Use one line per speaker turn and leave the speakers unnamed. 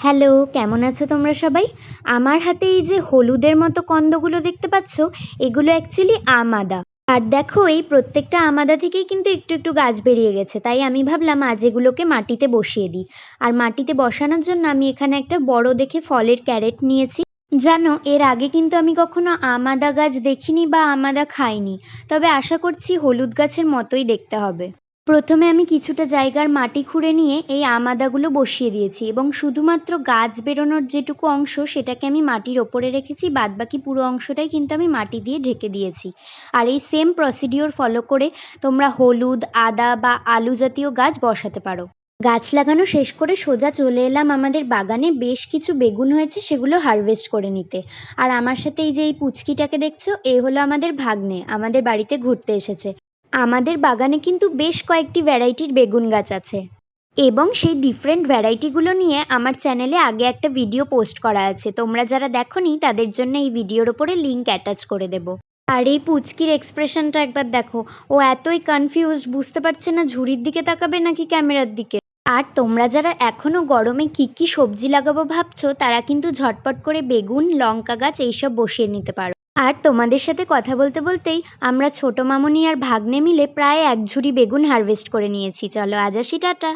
Hello, কেমন আছো তোমরা সবাই? আমার হাতে এই যে হলুদের মতো কন্দগুলো দেখতে পাচ্ছ, এগুলো অ্যাকচুয়ালি আম আদা আর দেখো, এই প্রত্যেকটা আমাদা থেকেই কিন্তু একটু একটু গাছ বেরিয়ে গেছে, তাই আমি ভাবলাম আজ এগুলোকে মাটিতে বসিয়ে দিই। আর মাটিতে বসানোর জন্য আমি এখানে একটা বড় দেখে ফলের ক্যারেট নিয়েছি। জানো, এর আগে কিন্তু আমি কখনো আম আদা গাছ দেখিনি বা আম আদা খাইনি, তবে আশা করছি হলুদ গাছের মতোই দেখতে হবে। প্রথমে আমি কিছুটা জায়গার মাটি খুঁড়ে নিয়ে এই আম আদাগুলো বসিয়ে দিয়েছি এবং শুধুমাত্র গাছ বেরোনোর যেটুকু অংশ সেটাকে আমি মাটির ওপরে রেখেছি, বাদবাকি পুরো অংশটাই কিন্তু আমি মাটি দিয়ে ঢেকে দিয়েছি। আর এই সেম প্রসিডিওর ফলো করে তোমরা হলুদ, আদা বা আলু জাতীয় গাছ বসাতে পারো। গাছ লাগানো শেষ করে সোজা চলে এলাম আমাদের বাগানে, বেশ কিছু বেগুন হয়েছে সেগুলো হারভেস্ট করে নিতে। আর আমার সাথে এই যে এই পুচকিটাকে দেখছ, এ হলো আমাদের ভাগ্নে, আমাদের বাড়িতে ঘুরতে এসেছে। আমাদের বাগানে কিন্তু বেশ কয়েকটি ভ্যারাইটির বেগুন গাছ আছে। এবং সেই ডিফারেন্ট ভ্যারাইটিগুলো নিয়ে আমার চ্যানেলে আগে একটা ভিডিও পোস্ট করা আছে। তোমরা যারা দেখোনি, তাদের জন্য এই ভিডিওর ওপরে লিঙ্ক অ্যাটাচ করে দেব। আর এই পুচকির এক্সপ্রেশনটা একবার দেখো। ও এতই কনফিউজড বুঝতে পারছে না ঝুড়ির দিকে তাকাবে নাকি ক্যামেরার দিকে। আর তোমরা যারা এখনও গরমে কী কী সবজি লাগাবো ভাবছ, তারা কিন্তু ঝটপট করে বেগুন, লঙ্কা গাছ, এইসব বসিয়ে নিতে পারো। আর তোমাদের সাথে কথা বলতে বলতেই আমরা ছোট মামনি আর ভাগ্নে মিলে প্রায় এক ঝুড়ি বেগুন হারভেস্ট করে নিয়েছি। চলো আজ আসি, টাটা।